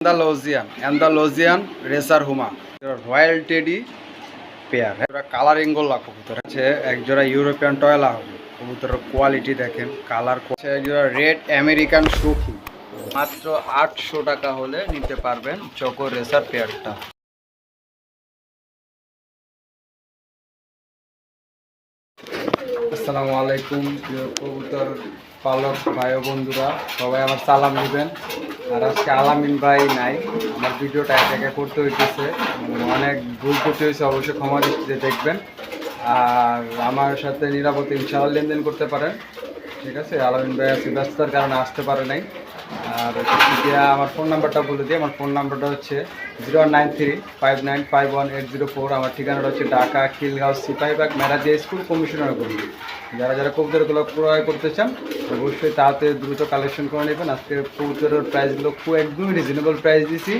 অ্যান্দালোজিয়ান Andalusian racer হুমা। Royal teddy pair. একটা colouring গোল্লা কবুতর। আছে এক জোড়া ইউরোপিয়ান টয়লা হবে। কবুতরের কোয়ালিটি দেখেন কালার এক জোড়া রেড আমেরিকান সুখি। মাত্র আটশো টাকা হলে নিতে পারবেন চকো রেসার পেয়ারটা। আসসালামু আলাইকুম, প্রিয় কবুতর পালক ভাই ও বন্ধুরা, সবাই আমার সালাম নেবেন। আর আজকে আলামিন ভাই নাই, আমার ভিডিওটা এক একা করতে হইতেছে। অনেক ভুল করতে হয়েছে অবশ্যই ক্ষমা দৃষ্টিতে দেখবেন। আর আমার সাথে নিরাপদে ইনশাআল্লাহ লেনদেন করতে পারেন। ঠিক আছে, আলামিন ভাই আজকে ব্যস্ততার কারণে আসতে পারে নাই। আর আমার ফোন নাম্বারটা বলে দিই, আমার ফোন নাম্বারটা হচ্ছে zero nine three five nine five one eight zero four আমার ঠিকানাটা হচ্ছে ঢাকা খিলগাঁও সিপাহীবাগ মেরাজিয়া স্কুল কমিশনার করি যারা যারা কবুতরগুলো ক্রয় করতে চান, অবশ্যই তাতে দ্রুত কালেকশন করে নেবেন। আজকে কবুতরের প্রাইসগুলো খুব একদমই রিজনেবল প্রাইস দিছি।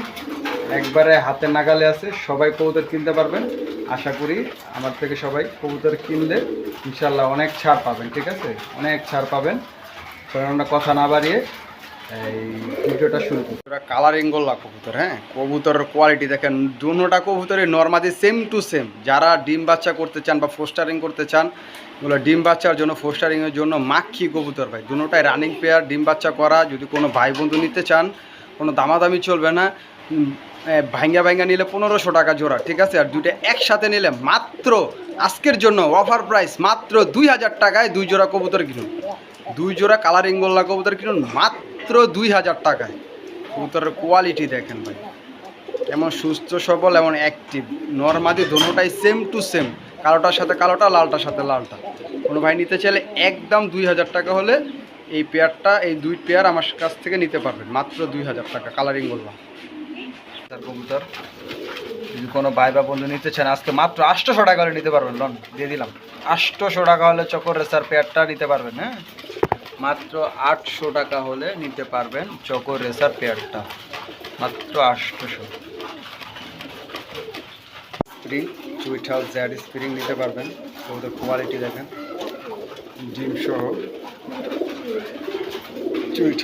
একবারে হাতে নাগালে আছে, সবাই কবুতর কিনতে পারবেন। আশা করি আমার থেকে সবাই কবুতর কিনলে ইনশাল্লাহ অনেক ছাড় পাবেন, ঠিক আছে? অনেক ছাড় পাবেন। আমরা কথা না বাড়িয়ে এই ভিডিওটা শুরু করি কালারিং গোল্লা কবুতর হ্যাঁ? কবুতরের কোয়ালিটি দেখেন দুনোটা কবুতরের নর্মালি সেম টু সেম যারা ডিম বাচ্চা করতে চান বা ফোস্টারিং করতে চান এগুলো ডিম বাচ্চার জন্য ফোস্টারিংয়ের জন্য মাক্ষি কবুতর ভাই। দুটোটাই রানিং পেয়ার ডিম বাচ্চা করা, যদি কোনো ভাই বন্ধু নিতে চান, কোনো দামাদামি চলবে না। ভাঙ্গা ভাঙ্গা নিলে পনেরোশো টাকা জোড়া, ঠিক আছে? আর দুইটা একসাথে নিলে মাত্র আজকের জন্য অফার প্রাইস মাত্র দুই হাজার টাকায় দুই জোড়া কবুতর কিনুন। দুই জোড়া কালারিং গোল্লা কবুতর কিনুন, মাত্র দুই হাজার টাকায়। কবুতরের কোয়ালিটি দেখেন ভাই। এমন সুস্থ, সবল এমন অ্যাক্টিভ নর্মালি দোনোটাই সেম টু সেম কালোটার সাথে কালোটা, লালটার সাথে লালটা। কোনো ভাই নিতে চাইলে একদম দুই হাজার টাকা হলে এই পেয়ারটা, এই দুই পেয়ার আমার কাছ থেকে নিতে পারবেন। মাত্র দুই হাজার টাকা কালারিং গোল্লা তার কবুতর, যদি কোনো ভাই বা বন্ধু নিতে চান, আজকে মাত্র আটশোশো টাকা হলে নিতে পারবেন। লন, দিয়ে দিলাম। আটশোশো টাকা হলে চকর রেসার পেয়ারটা নিতে পারবেন হ্যাঁ? মাত্র আটশো টাকা হলে নিতে পারবেন চকর রেসার পেয়ারটা। মাত্র আটশোশো। স্প্রিং হাউস জ্যাড স্প্রিং নিতে পারবেন। ওদের কোয়ালিটি দেখেন। ডিম সহ।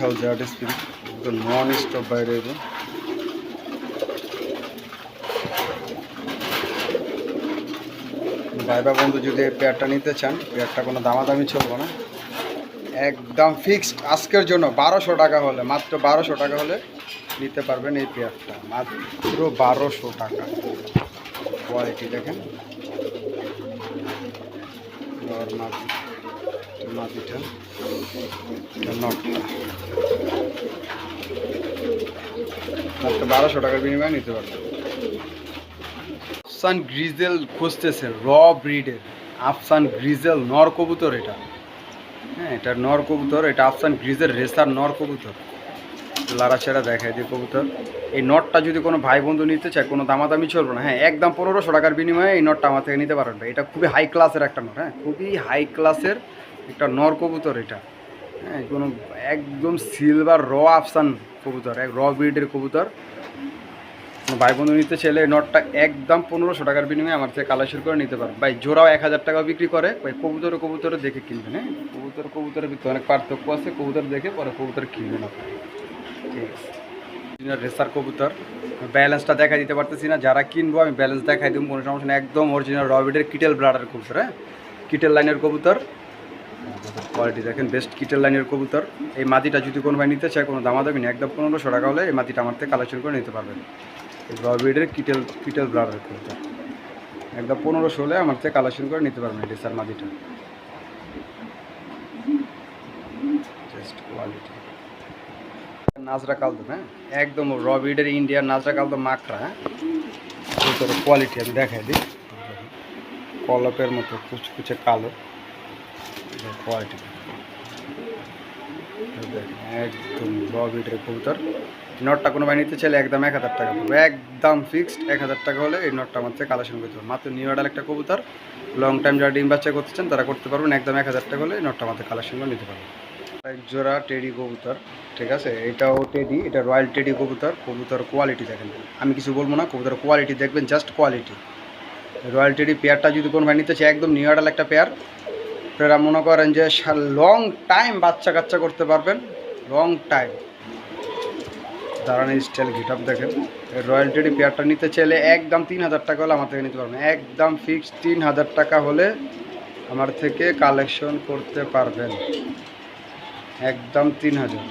হাউস জ্যাড স্প্রিং। নন স্টপ বাইরে এবং ভাইবা বন্ধু, যদি এই পেয়ারটা নিতে চান পেয়ারটা কোনো দামাদামি চলবে না। একদম ফিক্সড আজকের জন্য বারোশো টাকা হলে, মাত্র বারোশো টাকা হলে নিতে পারবেন এই পেয়ারটা মাত্র বারোশো টাকা। কোয়ালিটি দেখেন। বারোশো টাকার বিনিময়ে নিতে পারবেন আফসান গ্রিজেল খুঁজতেছে র ব্রিডের আফসান গ্রিজেল নর কবুতর এটা। হ্যাঁ এটা নর কবুতর, এটা আফসান গ্রিজের রেসার নর কবুতর। লাড়াছেড়া দেখায় দিয়ে কবুতর, এই নটটা যদি কোনো ভাই বন্ধু নিতে চায়, কোনো দামাদামি চলবে না। হ্যাঁ একদম পনেরোশো টাকার বিনিময়ে এই নটটা আমার থেকে নিতে পারবেন এটা খুবই হাই ক্লাসের একটা নট হ্যাঁ খুবই হাই ক্লাসের একটা নর কবুতর এটা। হ্যাঁ কোনো একদম সিলভার র আফসান কবুতর, এক র ব্রিডের কবুতর। ভাই বন্ধু নিতে চাইলে এই নটটা একদম পনেরোশো টাকার বিনিময়ে আমার থেকে কালেকশন করে নিতে পারবেন। ভাই, জোড়াও এক হাজার টাকা বিক্রি করে, ভাই কবুতরে কবুতরে দেখে কিনবেন হ্যাঁ। কবুতর, কবুতরের ভিতরে অনেক পার্থক্য আছে, কবুতর দেখে পরে কবুতর কিনবেন আপনি। ঠিক রেসার কবুতর। ব্যালেন্সটা দেখা দিতে পারতেছি না, যারা কিনবো আমি ব্যালেন্স দেখাই দেবো, কোনো সমস্যা নেই। একদম অরিজিনাল রবিডের কিটেল ব্লাডার কবুতর হ্যাঁ? কিটেল লাইনের কবুতর। কোয়ালিটি দেখেন বেস্ট কিটেল লাইনের কবুতর। এই মাটিটা যদি কোনো ভাই নিতে চায়, কোনো দামাদামি নেই, একদম পনেরোশো টাকা হলে এই মাটিটা আমার থেকে কালেকশন করে নিতে পারবেন। রবিডের কিটেল কিটেল ব্লাডার কবুতর। একদম পনেরোশো হলে আমার থেকে কালেকশন করে নিতে পারবেন রেসার মাটিটা। জাস্ট কোয়ালিটি নাজরা কালদো হ্যাঁ? একদম রবিডের ইন্ডিয়ার নাজরা কালদো মাকড়া হ্যাঁ? কোয়ালিটি আমি দেখাই দিই। কলপের মতো কুচকুচে কালো। কোয়ালিটি একদম রবিডের কবুতর। নটটা কোনো ভাই নিতে চাইলে একদম এক হাজার টাকা পড়বে। একদম ফিক্সড এক হাজার টাকা হলে এই নটটা আমার থেকে কালেকশন করতে হবে মাত্র নিউ অর্ডার একটা কবুতর। লং টাইম যারা ডিম বাচ্চা করতে চান, তারা করতে পারবেন। একদম এক হাজার টাকা হলে নটটা আমাদের কালেকশন করে নিতে পারবেন। এক জোড়া টেডি কবুতর, ঠিক আছে? এটাও টেডি, এটা রয়্যাল টেডি কবুতর কবুতর কোয়ালিটি দেখেন। আমি কিছু বলব না, কবুতর কোয়ালিটি দেখবেন জাস্ট কোয়ালিটি রয়্যাল টেডি পেয়ারটা যদি কোনো ভাই নিতে চায়, একদম নিউ অর্ডার একটা পেয়ার। আপনারা মনে করেন যে লং টাইম বাচ্চা কাচ্চা করতে পারবেন লং টাইম দাঁড়ানোর স্টাইল গিটাপ দেখেন। রয়্যাল টেডি পেয়ারটা নিতে চাইলে একদম তিন হাজার টাকা হলে আমার থেকে নিতে পারবেন। একদম ফিক্সড তিন হাজার টাকা হলে আমার থেকে কালেকশন করতে পারবেন। একদম তিন হাজার।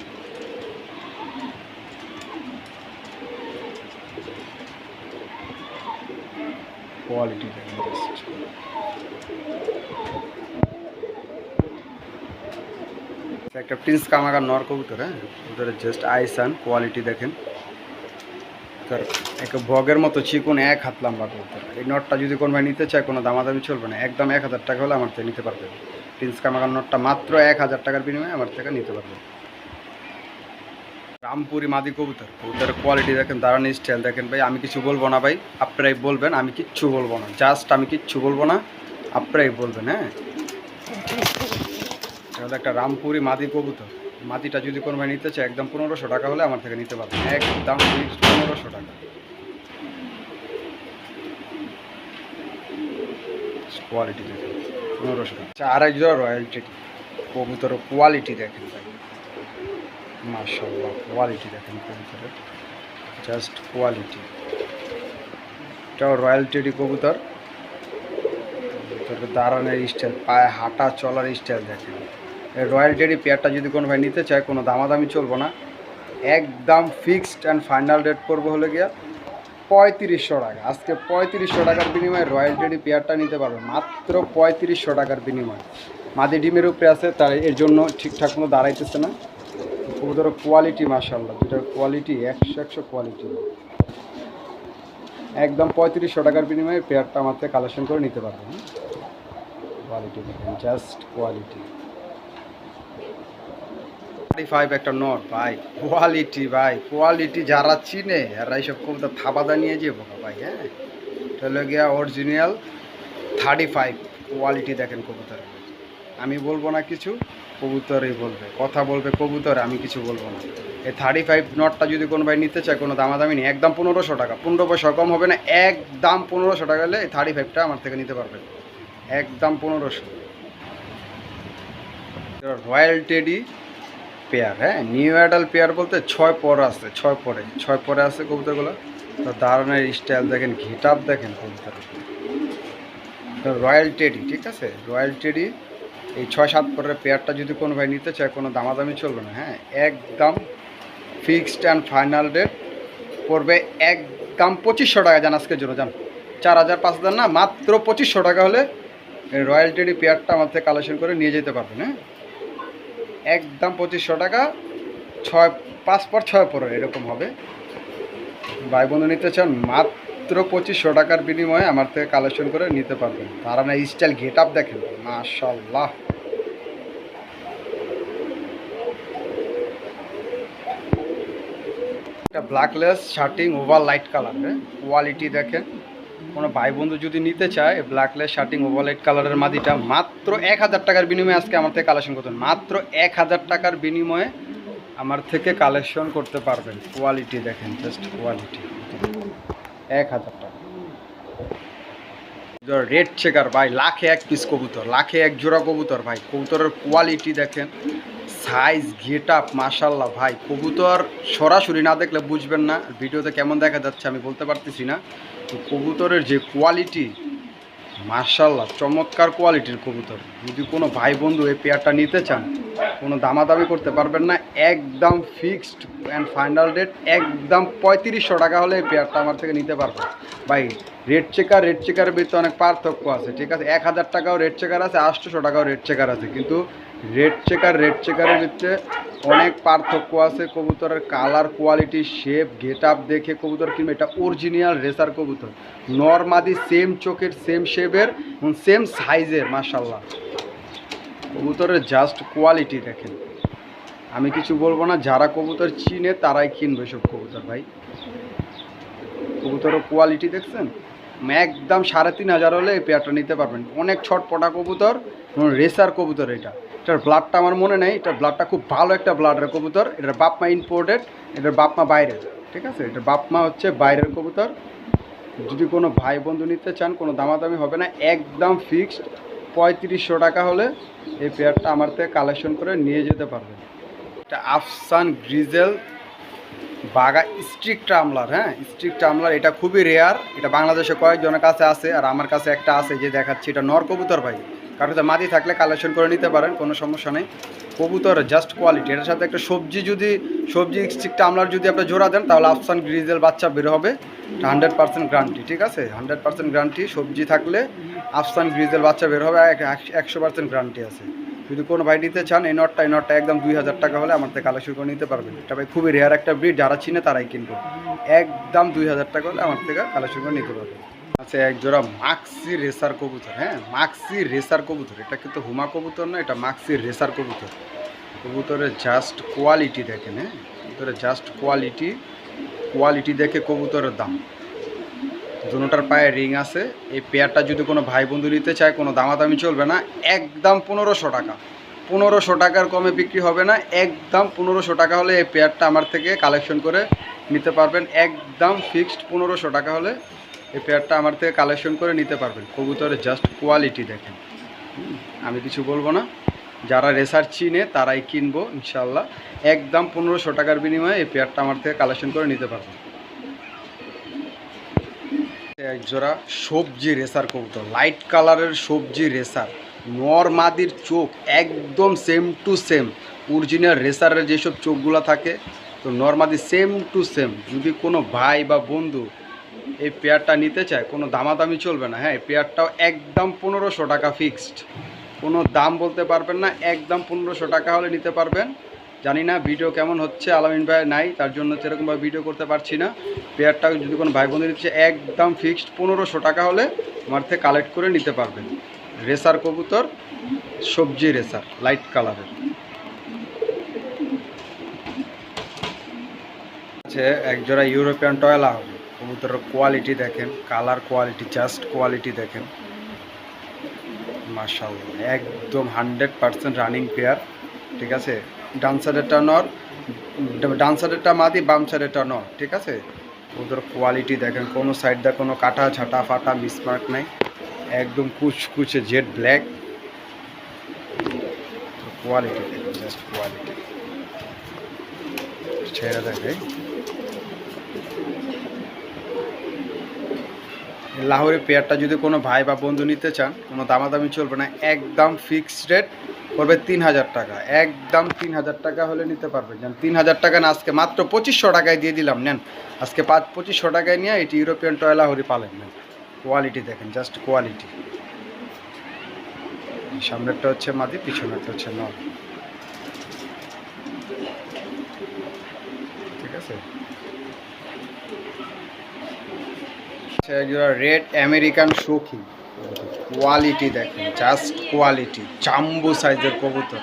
কোয়ালিটি। একটা প্রিন্স কামাগার নর কবুতর হ্যাঁ? ওদের জাস্ট আইসান কোয়ালিটি দেখেন। এক ভগের মতো চিকুন এক হাত লম্বা কবুতর। এই নটটা যদি কোনো ভাই নিতে চায়, কোনো দামাদামি চলবে না। একদম এক হাজার টাকা হলে আমার থেকে নিতে পারবে। প্রিন্স কামাগার নটটা মাত্র এক হাজার টাকার বিনিময়ে আমার থেকে নিতে পারবে রামপুরি মাদি কবুতর। কবুতরের কোয়ালিটি দেখেন দাঁড়ানো স্টাইল দেখেন ভাই। আমি কিছু বলব না ভাই, আপনারাই বলবেন, আমি কিচ্ছু বলব না। জাস্ট আমি কিচ্ছু বলব না, আপনারাই বলবেন হ্যাঁ? এটা হলো একটা রামপুরি মাদি কবুতর। মাদিটা যদি কোনো ভাই নিতে চায়, একদম পনেরোশো টাকা হলে আমার থেকে নিতে পারবেন। একদম পনেরোশো টাকা। কোয়ালিটি দেখেন। পনেরোশো টাকা। আচ্ছা আড়াই জোড়া রয়্যালটি কবুতরের কোয়ালিটি দেখেন ভাই। মার্শাল্লাহ কোয়ালিটি দেখেন কবুতরের জাস্ট কোয়ালিটি এটাও রয়্যাল টেডি কবুতর কবুতরের দাঁড়ানোর স্টাইল পায়ে হাঁটা চলার স্টাইল দেখেন। এই রয়্যাল টেডি পেয়ারটা যদি কোনো ভাই নিতে চায়, কোনো দামাদামি চলবো না। একদম ফিক্সড অ্যান্ড ফাইনাল রেট করব হলে গিয়া। পঁয়ত্রিশশো টাকা। আজকে পঁয়ত্রিশশো টাকার বিনিময়ে রয়্যাল টেডি পেয়ারটা নিতে পারবে। মাত্র পঁয়ত্রিশশো টাকার বিনিময়ে। মাদি ডিমের উপরে আছে, তাই এর জন্য ঠিকঠাক মতো দাঁড়াইতেছে না। কবুতরের কোয়ালিটি মাসাল্লাহ দুটার কোয়ালিটি একশো একশো কোয়ালিটি একদম পঁয়ত্রিশশো টাকার বিনিময়ে পেয়ারটা আমার থেকে কালেকশন করে নিতে পারবেন quality just quality thirty five একটা নট ভাই। কোয়ালিটি ভাই। কোয়ালিটি যারা চিনে, এরা এইসব কবুতর থাবাদা নিয়ে যে বোকা ভাই হ্যাঁ? এটা হলো গিয়া অরিজিনাল থার্টি ফাইভ কোয়ালিটি দেখেন কবুতরের আমি বলব না কিছু, কবুতরই বলবে। কথা বলবে কবুতর, আমি কিছু বলব না। এই থার্টি ফাইভ নটটা যদি কোনো ভাই নিতে চায়, কোনো দামাদামি নেই। একদম পনেরোশো টাকা। পনেরো পয়সা কম হবে না, একদম পনেরোশো টাকা হলে এই থার্টি ফাইভটা আমার থেকে নিতে পারবে। একদম পনেরোশো। রয়্যাল টেডি পেয়ার হ্যাঁ? নিউ অ্যাডাল পেয়ার বলতে ছয় পর আছে, ছয় পরে ছয় পরে আছে কবুতরগুলো। তো দারুণের স্টাইল দেখেন ঘেটাপ দেখেন কবুতর। রয়্যাল টেডি ঠিক আছে? রয়্যাল টেডি এই ছয় সাত পরের পেয়ারটা যদি কোনো ভাই নিতে চায়, কোনো দামাদামি চলবে না হ্যাঁ? একদম ফিক্সড অ্যান্ড ফাইনাল রেট পড়বে একদম পঁচিশশো টাকা জান আজকে জোরো যান চার হাজার পাঁচ হাজার না, মাত্র পঁচিশশো টাকা হলে রয়্যাল টেডি পেয়ারটা আমার থেকে কালেকশন করে নিয়ে যেতে পারবেন হ্যাঁ? একদম পঁচিশশো টাকা, ছয়, পাঁচ পর ছয় পর এরকম হবে। ভাই বন্ধু নিতে চান, মাত্র পঁচিশশো টাকার বিনিময়ে আমার থেকে কালেকশন করে নিতে পারবেন। তারা না স্টাইল গেট আপ দেখেন মাশাল্লাহ একটা blackless shirting over light colour quality দেখেন। কোনো ভাই বন্ধু যদি নিতে চায় ব্ল্যাকলেস শার্টিং ওভার লাইট কালারের মাদিটা, মাত্র এক হাজার টাকার বিনিময়ে আজকে আমার থেকে কালেকশন করতেন মাত্র এক হাজার টাকার বিনিময়ে আমার থেকে কালেকশন করতে পারবেন। কোয়ালিটি দেখেন জাস্ট কোয়ালিটি এক হাজার টাকা। রেড চেকার ভাই, লাখে এক পিস কবুতর, লাখে এক জোড়া কবুতর, ভাই। কবুতরের কোয়ালিটি দেখেন সাইজ গেট আপ মাসাল্লাহ ভাই। কবুতর সরাসরি না দেখলে বুঝবেন না। ভিডিওতে কেমন দেখা যাচ্ছে আমি বলতে পারতেছি না। তো কবুতরের যে কোয়ালিটি মার্শাল্লাহ চমৎকার কোয়ালিটির কবুতর। যদি কোনো ভাই বন্ধু এই পেয়ারটা নিতে চান, কোনো দামাদামি করতে পারবেন না, একদম ফিক্সড অ্যান্ড ফাইনাল রেট একদম পঁয়ত্রিশশো টাকা হলে এই পেয়ারটা আমার থেকে নিতে পারবে। ভাই রেড চেকার রেড চেকারের ভিতরে অনেক পার্থক্য আছে, ঠিক আছে? এক হাজার টাকাও রেড চেকার আছে, আটশোশো টাকাও রেড চেকার আছে, কিন্তু রেড চেকার রেড চেকারের ভিতরে অনেক পার্থক্য আছে। কবুতরের colour quality shape get up দেখে কবুতর কিনবে। এটা অরিজিনাল রেসার কবুতর। নর্মাদি সেম চোখের সেম শেপের সেম সাইজের মার্শাল্লাহ কবুতরের জাস্ট কোয়ালিটি দেখেন। আমি কিছু বলব না, যারা কবুতর চিনে তারাই কিনবে সব কবুতর ভাই। কবুতরের কোয়ালিটি দেখছেন? একদম সাড়ে তিন হাজার হলে এই পেয়ারটা নিতে পারবেন। অনেক ছটপটা কবুতর রেসার কবুতর এটা। এটার ব্লাডটা আমার মনে নেই, এটার ব্লাডটা খুব ভালো একটা ব্লাডের কবুতর। এটার বাপমা ইম্পোর্টেড এটার বাপমা বাইরের, ঠিক আছে? এটার বাপমা হচ্ছে বাইরের কবুতর। যদি কোনো ভাই বন্ধু নিতে চান, কোনো দামাদামি হবে না, একদম ফিক্সড পঁয়ত্রিশশো টাকা হলে এই পেয়ারটা আমার থেকে কালেকশন করে নিয়ে যেতে পারবেন। এটা আফসান গ্রিজেল বাগা স্ট্রিক্ট আমলার হ্যাঁ? স্ট্রিক্ট আমলার, এটা খুবই রেয়ার এটা বাংলাদেশে কয়েকজনের কাছে আছে, আর আমার কাছে একটা আছে যে দেখাচ্ছি, এটা নর কবুতর ভাই। কারণ মাদি থাকলে কালেকশন করে নিতে পারেন, কোনো সমস্যা নেই। কবুতর জাস্ট কোয়ালিটি এটার সাথে একটা সবজি যদি, সবজি স্ট্রিক্ট আমলার যদি আপনি জোড়া দেন, তাহলে আফসান গ্রিজেল বাচ্চা বের হবে। হান্ড্রেড পার্সেন্ট গ্যারান্টি ঠিক আছে? হান্ড্রেড পার্সেন্ট গ্যারান্টি সবজি থাকলে আফসান গ্রিজেল বাচ্চা বের হবে একশো পার্সেন্ট গ্যারান্টি আছে। যদি কোনো ভাই নিতে চান, এই নটটা এই নটটা একদম দুই হাজার টাকা হলে আমার থেকে কালেকশন করে নিতে পারবেন। এটা ভাই খুবই রেয়ার একটা ব্রিড যারা চিনে তারাই কিনবে। একদম দুই হাজার টাকা হলে আমার থেকে কালেকশন করে নিতে পারবেন। আচ্ছা এক জোড়া মাক্সি রেসার কবুতর হ্যাঁ? মাক্সি রেসার কবুতর। এটা কিন্তু হুমা কবুতর না এটা মাক্সি রেসার কবুতর। কবুতরের জাস্ট কোয়ালিটি দেখেন হ্যাঁ? কবুতরের জাস্ট কোয়ালিটি কোয়ালিটি দেখে কবুতরের দাম। দুটার পায়ে রিং আছে। এই পেয়ারটা যদি কোনো ভাই বন্ধু নিতে চায়, কোনো দামাদামি চলবে না। একদম পনেরোশো টাকা। পনেরোশো টাকার কমে বিক্রি হবে না। একদম পনেরোশো টাকা হলে এই পেয়ারটা আমার থেকে কালেকশন করে নিতে পারবেন। একদম ফিক্সড পনেরোশো টাকা হলে এই পেয়ারটা আমার থেকে কালেকশন করে নিতে পারবেন। কবুতরের জাস্ট কোয়ালিটি দেখেন। আমি কিছু বলব না। যারা রেসার চিনে, তারাই কিনবো ইনশাল্লাহ একদম পনেরোশো টাকার বিনিময়ে এই পেয়ারটা আমার থেকে কালেকশন করে নিতে পারবেন। এক জোড়া সবজি রেসার কবুতর লাইট কালারের সবজি রেসার। নর মাদির চোখ একদম সেম টু সেম অরিজিনাল রেসারের যেসব চোখগুলো থাকে, তো নর্মাদি সেম টু সেম যদি কোনো ভাই বা বন্ধু এই পেয়ারটা নিতে চায়, কোনো দামাদামি চলবে না। হ্যাঁ এই পেয়ারটাও একদম পনেরোশো টাকা ফিক্সড কোনো দাম বলতে পারবেন না, একদম পনেরোশো টাকা হলে নিতে পারবেন। জানি না ভিডিও কেমন হচ্ছে, আলামিন ভাই নাই, তার জন্য সেরকমভাবে ভিডিও করতে পারছি না। পেয়ারটা যদি কোনো ভাই বোনের দিচ্ছে, একদম ফিক্সড পনেরোশো টাকা হলে আমার থেকে কালেক্ট করে নিতে পারবেন। রেসার কবুতর, সবজি রেসার লাইট কালারের আছে একজোড়া ইউরোপিয়ান টয়লা হবে। কবুতরের কোয়ালিটি দেখেন কালার কোয়ালিটি জাস্ট কোয়ালিটি দেখেন। মার্শাল্লাহ একদম হান্ড্রেড পার্সেন্ট রানিং পেয়ার ঠিক আছে? ডান সাইডেরটা নর ডান সাইডেরটা মাদি, বাম সাইডেরটা নর, ঠিক আছে? ওদের কোয়ালিটি দেখেন, কোনো সাইড দিয়ে কোনো কাটা, ছাটা, ফাটা মিসমার্ক নাই। একদম কুচকুচে jet black quality just quality ছেড়ে দেখে লাহোরের পেয়ারটা যদি কোনো ভাই বা বন্ধু নিতে চান, কোনো দামাদামি চলবে না, একদম ফিক্সড রেট পড়বে তিন হাজার টাকা। একদম তিন হাজার টাকা হলে নিতে পারবেন। যেন তিন হাজার টাকা না, আজকে মাত্র পঁচিশশো টাকায় দিয়ে দিলাম, নেন। আজকে পাঁচ, পঁচিশশো টাকায় নিয়ে এটি ইউরোপিয়ান টয়লা হরি পালেন, নেন। কোয়ালিটি দেখেন, জাস্ট কোয়ালিটি। সামনেরটা হচ্ছে মাদি, পিছনেরটা হচ্ছে নল। ঠিক আছে? রেড আমেরিকান শৌখিন কোয়ালিটি দেখেন জাস্ট কোয়ালিটি চাম্বু সাইজের কবুতর।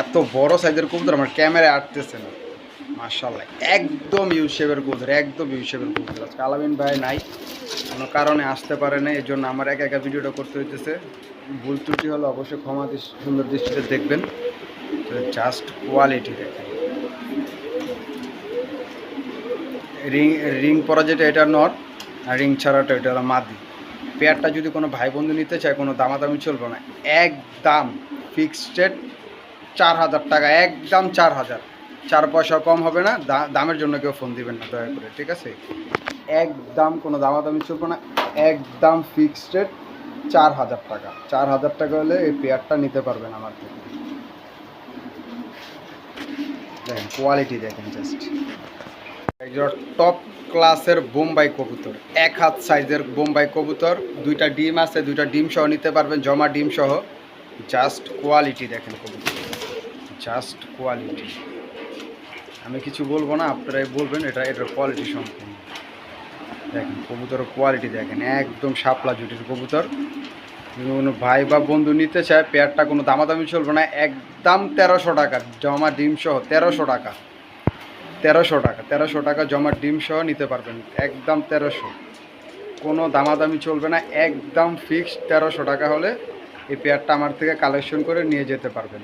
এত বড় সাইজের কবুতর আমার ক্যামেরায় আটতেছে না। মার্শাল্লাহ একদম ইউ শেপের কবুতর, একদম ইউ শেপের কবুতর। আজকে আলামিন ভাই নাই, কোনো কারণে আসতে পারে না এই জন্য আমার একা একা ভিডিওটা করতে হইতেছে। ভুল ত্রুটি হলে অবশ্যই ক্ষমা সুন্দর দৃষ্টিতে দেখবেন। জাস্ট কোয়ালিটি দেখেন। রিং রিং পরা যেটা, এটা নর, আর রিং ছাড়াটা, এটা হলো মাদি। পেয়ারটা যদি কোনো ভাই বন্ধু নিতে চায়, কোনো দামাদামি চলবে না। একদম ফিক্সড রেট চার হাজার টাকা একদম চার হাজার। চার পয়সা কম হবে না দামের জন্য কেউ ফোন দিবেন না, দয়া করে, ঠিক আছে? একদম কোনো দামাদামি চলবে না একদম ফিক্সড রেট চার হাজার টাকা। চার হাজার টাকা হলে এই পেয়ারটা নিতে পারবেন আমার থেকে। দেখেন কোয়ালিটি দেখেন জাস্ট টপ ক্লাসের বোম্বাই কবুতর। এক হাত সাইজের বোম্বাই কবুতর, দুইটা ডিম আছে, দুইটা ডিম সহ নিতে পারবেন, জমা ডিম সহ। জাস্ট কোয়ালিটি দেখেন কবুতর। জাস্ট কোয়ালিটি আমি কিছু বলব না, আপনারাই বলবেন, এটা, এটার কোয়ালিটি সম্পূর্ণ। দেখেন, কবুতরের কোয়ালিটি দেখেন, একদম শাপলা জুটির কবুতর। কোনো ভাই বা বন্ধু নিতে চায়, পেয়ারটা কোনো দামাদামি চলবে না, একদম তেরোশো টাকা, জমা ডিম সহ তেরোশো টাকা। তেরোশো টাকা তেরোশো টাকা জমা ডিম সহ নিতে পারবেন, একদম তেরোশো। কোনো দামাদামি চলবে না, একদম ফিক্সড তেরোশো টাকা হলে এই পেয়ারটা আমার থেকে কালেকশন করে নিয়ে যেতে পারবেন।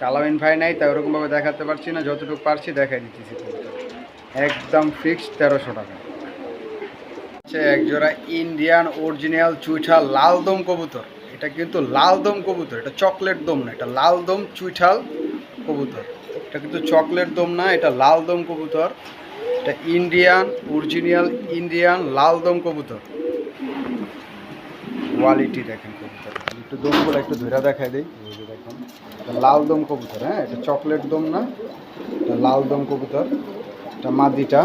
কালামিন ভাই নাই, তাই ওরকমভাবে দেখাতে পারছি না, যতটুকু পারছি দেখাই কবুতর। একদম ফিক্সড তেরোশো টাকা। হচ্ছে একজোড়া ইন্ডিয়ান অরিজিনাল চুইঠা লাল দম কবুতর। এটা কিন্তু লাল দম কবুতর, এটা চকলেট দম না, এটা লাল দম চুইঠাল কবুতর। এটা কিন্তু চকলেট দম না, এটা লাল দম কবুতর। এটা ইন্ডিয়ান, অরিজিনাল ইন্ডিয়ান লাল দম কবুতর। কোয়ালিটি দেখেন কবুতর। একটু দমগুলো একটু ধরে দেখাই দিই। দেখেন, এটা লাল দম কবুতর হ্যাঁ? এটা চকলেট দম না, এটা লাল দম কবুতর। এটা মাদিটা,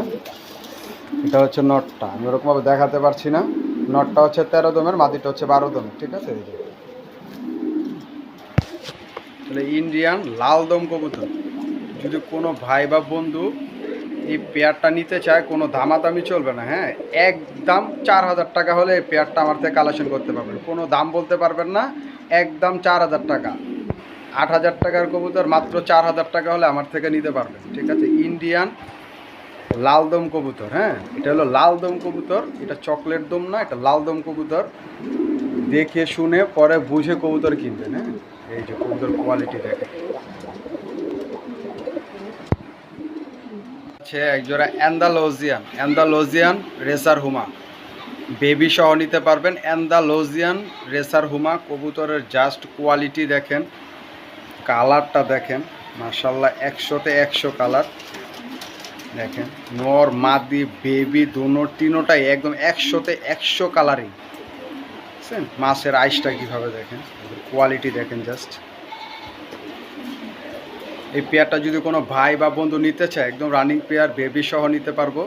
এটা হচ্ছে নটটা। আমি ওরকমভাবে দেখাতে পারছি না। নটটা হচ্ছে তেরো দমের, মাদিটা হচ্ছে বারো দমের ঠিক আছে? তাহলে ইন্ডিয়ান লাল দম কবুতর। যদি কোনো ভাই বা বন্ধু এই পেয়ারটা নিতে চায়, কোনো দামাদামি চলবে না হ্যাঁ? একদম চার হাজার টাকা হলে এই পেয়ারটা আমার থেকে কালেকশন করতে পারবেন। কোনো দাম বলতে পারবেন না একদম চার হাজার টাকা। আট হাজার টাকার কবুতর মাত্র চার হাজার টাকা হলে আমার থেকে নিতে পারবেন, ঠিক আছে? ইন্ডিয়ান লালদম কবুতর হ্যাঁ? এটা হলো লালদম কবুতর, এটা চকলেট দম না, এটা লালদম কবুতর। দেখে শুনে, পরে বুঝে কবুতর কিনবেন হ্যাঁ? এই যে কবুতর কোয়ালিটি দেখে আছে একজোড়া অ্যান্দালোজিয়ান অ্যান্দালোজিয়ান রেসার হুমা। বেবি সহ নিতে পারবেন অ্যান্দালোজিয়ান রেসার হুমা। কবুতরের জাস্ট কোয়ালিটি দেখেন, কালারটা দেখেন মার্শাল্লাহ একশোতে একশো কালার। দেখেন, নর, মাদি, বেবি, দোনো, তিনোটাই একদম একশোতে একশো কালারিং বুঝছেন মাছের আইসটা কীভাবে দেখেন? কোয়ালিটি দেখেন জাস্ট। এই পেয়ারটা যদি কোনো ভাই বা বন্ধু নিতে চায়, একদম রানিং পেয়ার বেবি সহ নিতে পারব।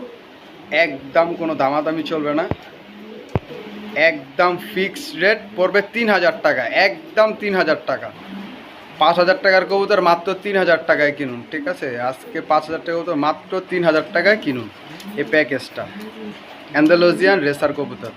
একদম কোনো দামাদামি চলবে না। একদম ফিক্সড রেট পড়বে তিন হাজার টাকা, একদম তিন হাজার টাকা। পাঁচ হাজার টাকার কবুতর মাত্র তিন হাজার টাকায় কিনুন, ঠিক আছে? আজকে পাঁচ হাজার টাকা কবুতর মাত্র তিন হাজার টাকায় কিনুন এই প্যাকেজটা অ্যান্ডালোজিয়ান রেসার কবুতর.